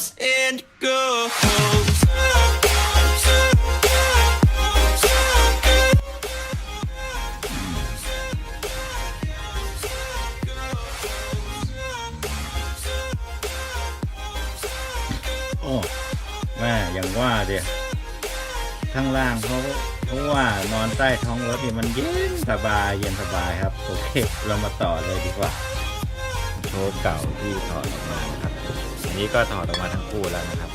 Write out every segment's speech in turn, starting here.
comes and goes. โอ้แม่อย่างว่าเดียข้างล่างเขาเพราะว่านอนใต้ท้องรถนี่มันเย็นสบายเย็นสบายครับ โอเค เรามาต่อเลยดีกว่า โชว์เก่าที่ถอดออกมาครับ อันนี้ก็ถอดออกมาทั้งคู่แล้วนะครับ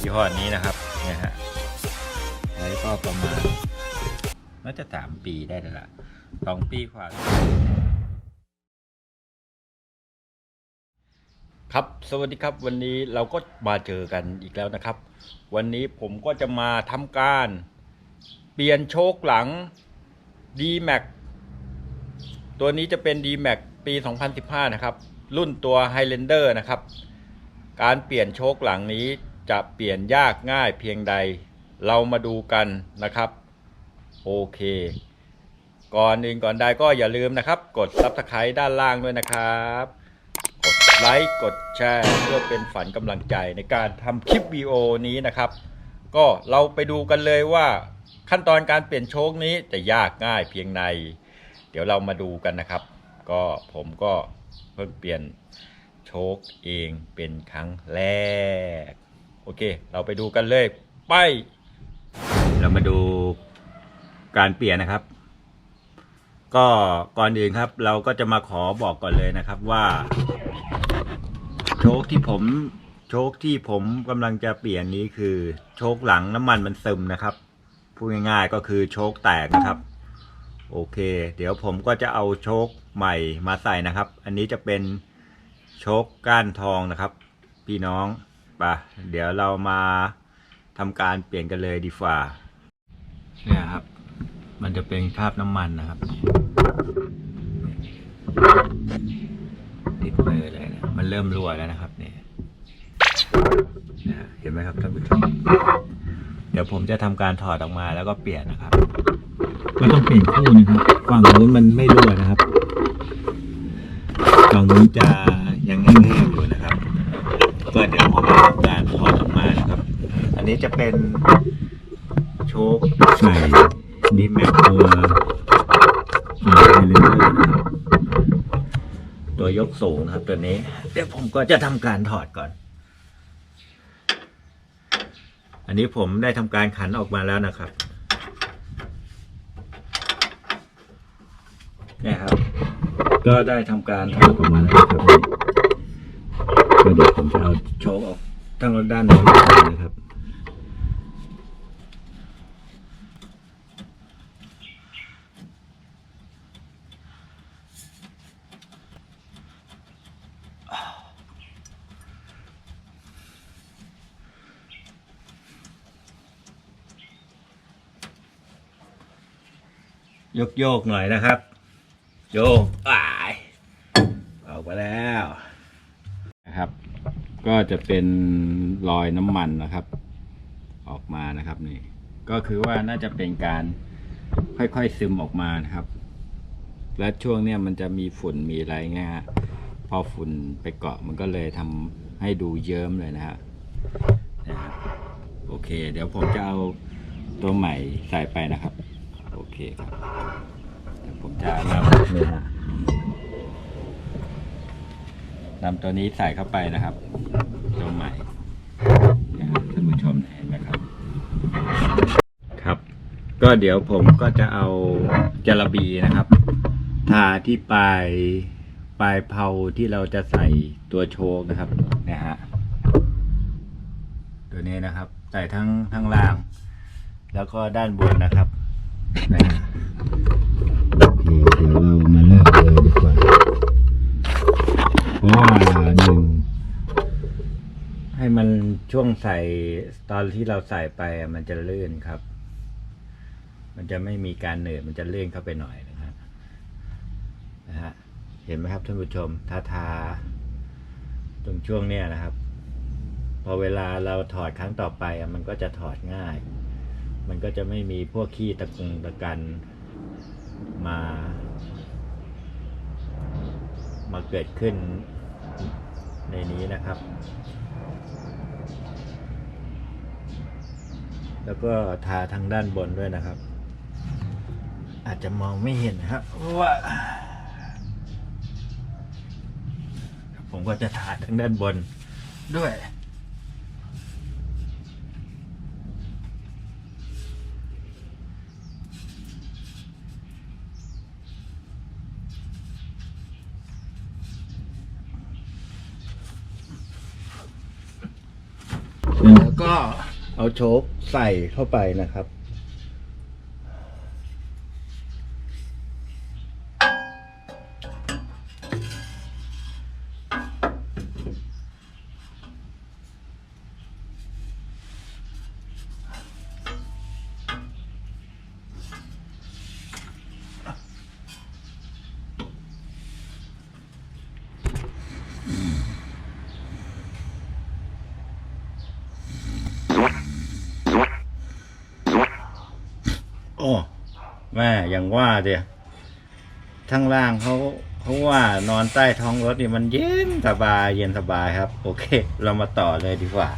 ยี่ห้อนี้นะครับเนี่ยฮะแล้ก็ประมาณน่าจะสามปีได้แล้วล่ะสองปีกว่าครับ สวัสดีครับ วันนี้เราก็มาเจอกันอีกแล้วนะครับ วันนี้ผมก็จะมาทำการ เปลี่ยนโชคหลัง d m a x ตัวนี้จะเป็น d m a x ปี 2015 นะครับ รุ่นตัว Highlander นะครับ การเปลี่ยนโชคหลังนี้จะเปลี่ยนยากง่ายเพียงใด เรามาดูกันนะครับ โอเค ก่อนอื่นก่อนใดก็อย่าลืมนะครับ กด Subscribe ด้านล่างด้วยนะครับ กดไลค์กดแชร์เพื่อเป็นฝันกำลังใจในการทำคลิปวิดีโอนี้นะครับ ก็เราไปดูกันเลยว่าขั้นตอนการเปลี่ยนโชคนี้จะยากง่ายเพียงใดเดี๋ยวเรามาดูกันนะครับ ก็ผมก็ พิ่งเปลี่ยนโชคเองเป็นครั้งแรก โอเค เราไปดูกันเลย ไป เรามาดูการเปลี่ยนนะครับ ก็ก่อนอื่นครับ เราก็จะมาขอบอกก่อนเลยนะครับว่า โชคที่ผมโชคที่ผมกำลังจะเปลี่ยนนี้คือ โชคหลังน้ำมันมันซึมนะครับพูดง่ายๆก็คือโชคแตกนะครับ โอเค เดี๋ยวผมก็จะเอาโชคใหม่มาใส่นะครับ อันนี้จะเป็นโชคก้านทองนะครับ พี่น้องปะเดี๋ยวเรามาทำการเปลี่ยนกันเลยดีฝ่าเนี่ยครับ มันจะเป็นคราบน้ำมันนะครับติดมือเลยนะมันเริ่มรั่วแล้วนะครับเนี่ยเห็นไหมครับท่านผู้ชม เดี๋ยวผมจะทำการถอดออกมาแล้วก็เปลี่ยนนะครับก็ต้องเปลี่ยนคู่นะครับฝั่งนู้นมันไม่รั่วนะครับฝั่งนู้นจะยังแห้งๆอยู่นะครับ ก็เดี๋ยวผมจะทำการถอดออกมานะครับ อันนี้จะเป็นโชคใส่ดีแม็กตัวเอ่เลนเดอร์นะครตัวยกสูงนะครับตัวนี้ เดี๋ยวผมก็จะทำการถอดก่อน อันนี้ผมได้ทำการขันออกมาแล้วนะครับเนี่ยครับ ก็ได้ทำการถอดออกมาแล้วนะครับก็เดี๋ยวผมจะเอาโชคออกทั้งด้านโน้นเลยนะครับ ยกโยกๆหน่อยนะครับ โยกอ่ายออกมาแล้วนะครับ ก็จะเป็นรอยน้ำมันนะครับ ออกมานะครับนี่ ก็คือว่าน่าจะเป็นการค่อยๆซึมออกมานะครับ และช่วงเนี้ยมันจะมีฝุ่นมีอะไรเงี้ยฮะพอฝุ่นไปเกาะมันก็เลยทำให้ดูเยิ้มเลยนะฮะนะครับโอเค เดี๋ยวผมจะเอาตัวใหม่ใส่ไปนะครับ โอเคครับเดี๋ยวผมจะนำนี่ฮะนำตัวนี้ใส่เข้าไปนะครับ ตัวใหม่นะครับท่านผู้ชมเห็นไหมครับ ครับ ก็เดี๋ยวผมก็จะเอาจระบีนะครับ ทาที่ปลายปลายเพาที่เราจะใส่ตัวโชคนะครับนะฮะตัวนี้นะครับ ใส่ทั้งทั้งล่าง แล้วก็ด้านบนนะครับ นะฮะโอเคเดี๋ยวเรามาเริ่มเลยดีกว่าเพราะว่าหนึ่งให้มันช่วงใส่ตอนที่เราใส่ไปอะมันจะลื่นครับ มันจะไม่มีการเหนื่อยมันจะเลื่อนเข้าไปหน่อยนะครับนะฮะเห็นไหมครับท่านผู้ชมทาทาตรงช่วงเนี้ยนะครับ พอเวลาเราถอดครั้งต่อไปมันก็จะถอดง่าย มันก็จะไม่มีพวกขี้ตะกุงตะกันมา มาเกิดขึ้นในนี้นะครับ แล้วก็ทาทางด้านบนด้วยนะครับ อาจจะมองไม่เห็นครับว่าผมก็จะทาทางด้านบนด้วย เอาโชคใส่เข้าไปนะครับ โอ้แม่ยังว่าเดียข้งล่างเขาเขาว่านอนใต้ท้องรถนี่มันเย็นสบายเย็นสบายครับ โอเค เรามาต่อเลยดีกว่า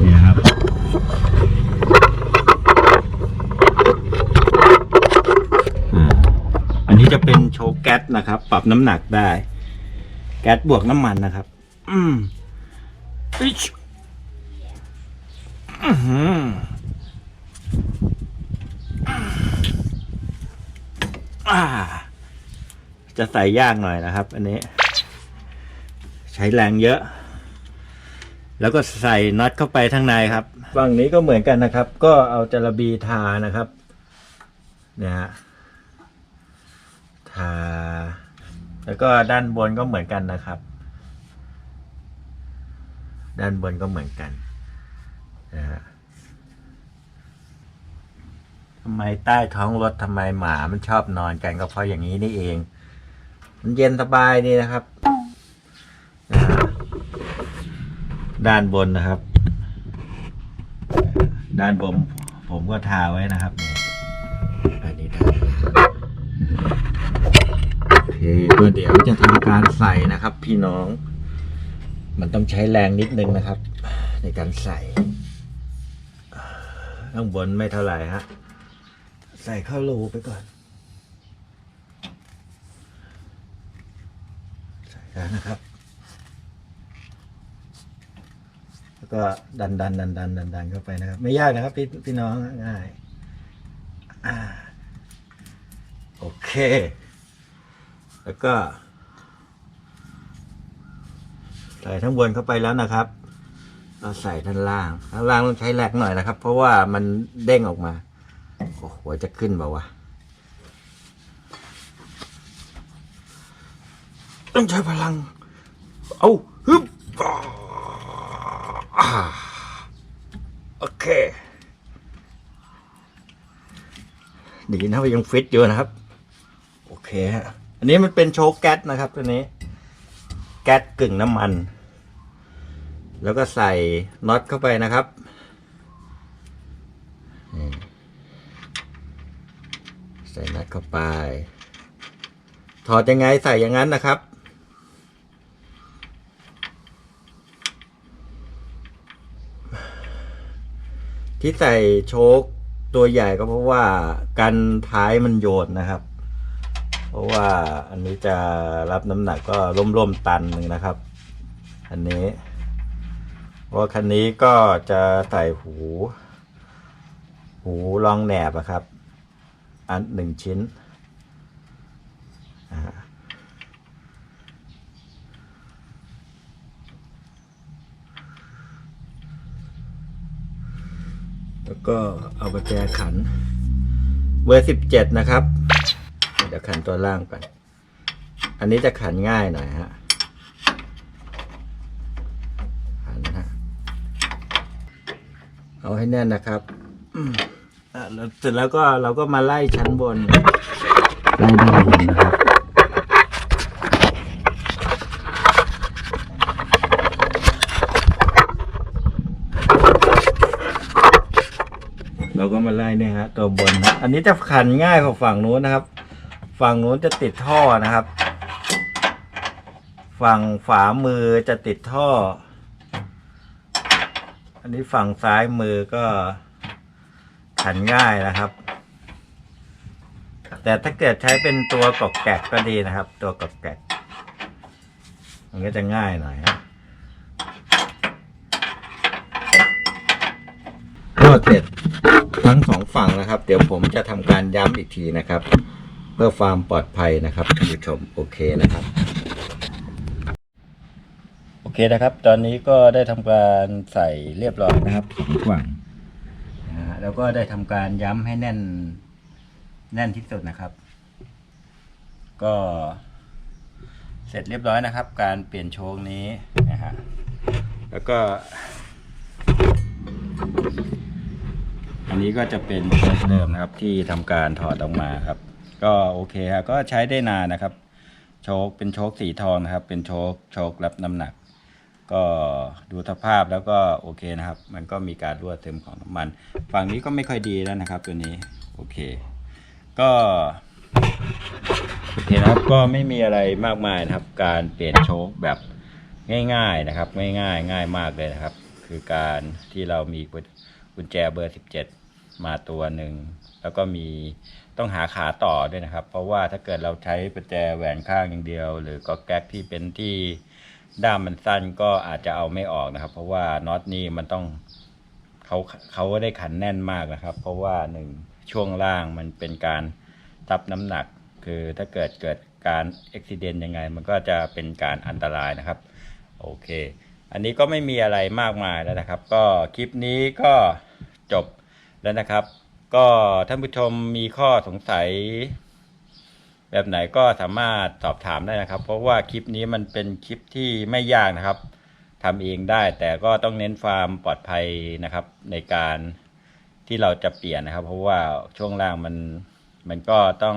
เนี่ยครับอันนี้จะเป็นโชว์แก๊สนะครับ ปรับน้ำหนักได้ แก๊สบวกน้ำมันนะครับ อืมอิ๊ชอื้อ จะใส่ยากหน่อยนะครับ อันนี้ ใช้แรงเยอะ แล้วก็ใส่น็อตเข้าไปข้างในครับฝั่งนี้ก็เหมือนกันนะครับ ก็เอาจระบีทานะครับ เนี่ยฮะทา แล้วก็ด้านบนก็เหมือนกันนะครับ ด้านบนก็เหมือนกันนะฮะำไมใต้ท้องรถทำไมหมามันชอบนอนกันก็เพราะอย่างนี้นี่เอง มันเย็นสบายดีนะครับ ด้านบนนะครับ ด้านบนผมก็ทาไว้นะครับนี่อันนี้ทาโอเคเดี๋ยวจะทำการใส่นะครับ พี่น้อง มันต้องใช้แรงนิดนึงนะครับ ในการใส่ข้างบนไม่เท่าไหร่ฮะ ส่เข้ารูไปก่อน ใส่แล้วนะครับ แล้วก็ดันดันดันดันดันดันเข้าไปนะครับ ไม่ยากนะครับพี่พี่น้องง่ายอ่าโอเค แล้วก็ใส่ทั้งบนเข้าไปแล้วนะครับเราใส่ด้านล่างด้านล่างต้องใช้แรงหน่อยนะครับ เพราะว่ามันเด้งออกมา โอ้โหจะขึ้นเปล่าวะ ต้องใช้พลัง เอาฮึบโอเค ดีนะยังฟิตอยู่นะครับ โอเคฮะ อันนี้มันเป็นโชว์แก๊สนะครับตัวนี้ แก๊สกึ่งน้ำมัน แล้วก็ใส่น็อตเข้าไปนะครับ ใส่น็อตเข้าไป ถอดยังไงใส่อย่างนั้นนะครับ ที่ใส่โชคตัวใหญ่ก็เพราะว่ากันท้ายมันโยนนะครับ เพราะว่าอันนี้จะรับน้ำหนักก็ร่วมๆตันหนึ่งนะครับ อันนี้เพราะว่าคันนี้ก็จะใส่หู หูรองแหนบอะครับ อันหนึ่งชิ้น แล้วก็เอาประแจขัน เบอร์สิบเจ็ดนะครับ เดี๋ยวขันตัวล่างก่อน อันนี้จะขันง่ายหน่อยฮะขันฮะ เอาให้แน่นนะครับ เสร็จแล้วก็เราก็มาไล่ชั้นบน ไล่ด้านบนนะครับ เราก็มาไล่เนี่ยฮะตัวบนนะอันนี้จะขันง่ายกว่าฝั่งนู้นนะครับ ฝั่งนู้นจะติดท่อนะครับ ฝั่งฝามือจะติดท่อ อันนี้ฝั่งซ้ายมือก็ ขันง่ายนะครับ แต่ถ้าเกิดใช้เป็นตัวกอกแกกก็ดีนะครับ ตัวกอกแกกมันก็จะง่ายหน่อยครับก็เสร็จทั้งสองฝั่งนะครับ เดี๋ยวผมจะทำการย้ำอีกทีนะครับ เพื่อความปลอดภัยนะครับท่านผู้ชมโอเคนะครับ โอเคนะครับ ตอนนี้ก็ได้ทำการใส่เรียบร้อยนะครับสองฝั่ง แล้วก็ได้ทำการย้ำให้แน่น แน่นที่สุดนะครับ ก็เสร็จเรียบร้อยนะครับ การเปลี่ยนโชคนี้นะฮะแล้วก็ อันนี้ก็จะเป็นชคเดิมนะครับ ที่ทำการถอดออกมาครับ ก็โอเคครับก็ใช้ได้นานนะครับ โชคเป็นโชคสีทองนะครับ เป็นโชคโชครับน้ำหนัก ก็ดูสภาพแล้วก็โอเคนะครับ มันก็มีการรั่วซึมของน้ำมัน ฝั่งนี้ก็ไม่ค่อยดีแล้วนะครับ ตัวนี้โอเค ก็โอเคนะครับก็ไม่มีอะไรมากมายนะครับ การเปลี่ยนโชคแบบง่าย ๆนะครับ ง่ายๆง่ายมากเลยนะครับ คือการที่เรามีกุญแจเบอร์ 17 มาตัวหนึ่งแล้วก็มีต้องหาขาต่อด้วยนะครับ เพราะว่าถ้าเกิดเราใช้กุญแจแหวนข้างอย่างเดียว หรือก็แก๊กที่เป็นที่ ด้ามมันสั้นก็อาจจะเอาไม่ออกนะครับ เพราะว่าน็อตนี่มันต้องเขาเขาก็ได้ขันแน่นมากนะครับ เพราะว่าหนึ่งช่วงล่างมันเป็นการทับน้ำหนัก คือถ้าเกิดเกิดการอุบิเหตุยังไง มันก็จะเป็นการอันตรายนะครับ โอเค อันนี้ก็ไม่มีอะไรมากมายแล้วนะครับ ก็คลิปนี้ก็จบแล้วนะครับ ก็ท่านผู้ชมมีข้อสงสัย แบบไหนก็สามารถสอบถามได้นะครับ เพราะว่าคลิปนี้มันเป็นคลิปที่ไม่ยากนะครับทำเองได้แต่ก็ต้องเน้นความปลอดภัยนะครับ ในการที่เราจะเปลี่ยนนะครับ เพราะว่าช่วงล่างมันมันก็ต้อง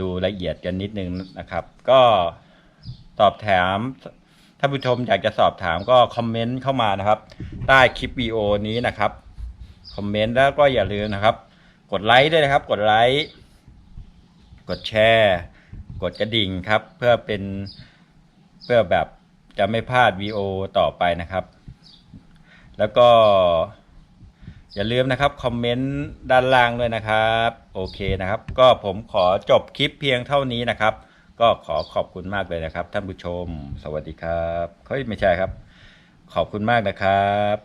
ดูละเอียดกันนิดนึงนะครับ ก็สอบถามถ้าผู้ชมอยากจะสอบถามก็คอมเมนต์เข้ามานะครับ ใต้คลิปวิดีโอนี้นะครับคอมเมนต์แล้วก็อย่าลืมนะครับ กดไลค์ด้วยนะครับ กดไลค์ กดแชร์ กดกระดิ่งครับ เพื่อเป็นเพื่อแบบจะไม่พลาดวีโอต่อไปนะครับ แล้วก็ อย่าลืมนะครับ คอมเมนต์ด้านล่างด้วยนะครับ โอเคนะครับ ก็ผมขอจบคลิปเพียงเท่านี้นะครับ ก็ขอขอบคุณมากเลยนะครับ ท่านผู้ชม สวัสดีครับเฮ้ยไม่ใช่ครับ ขอบคุณมากนะครับ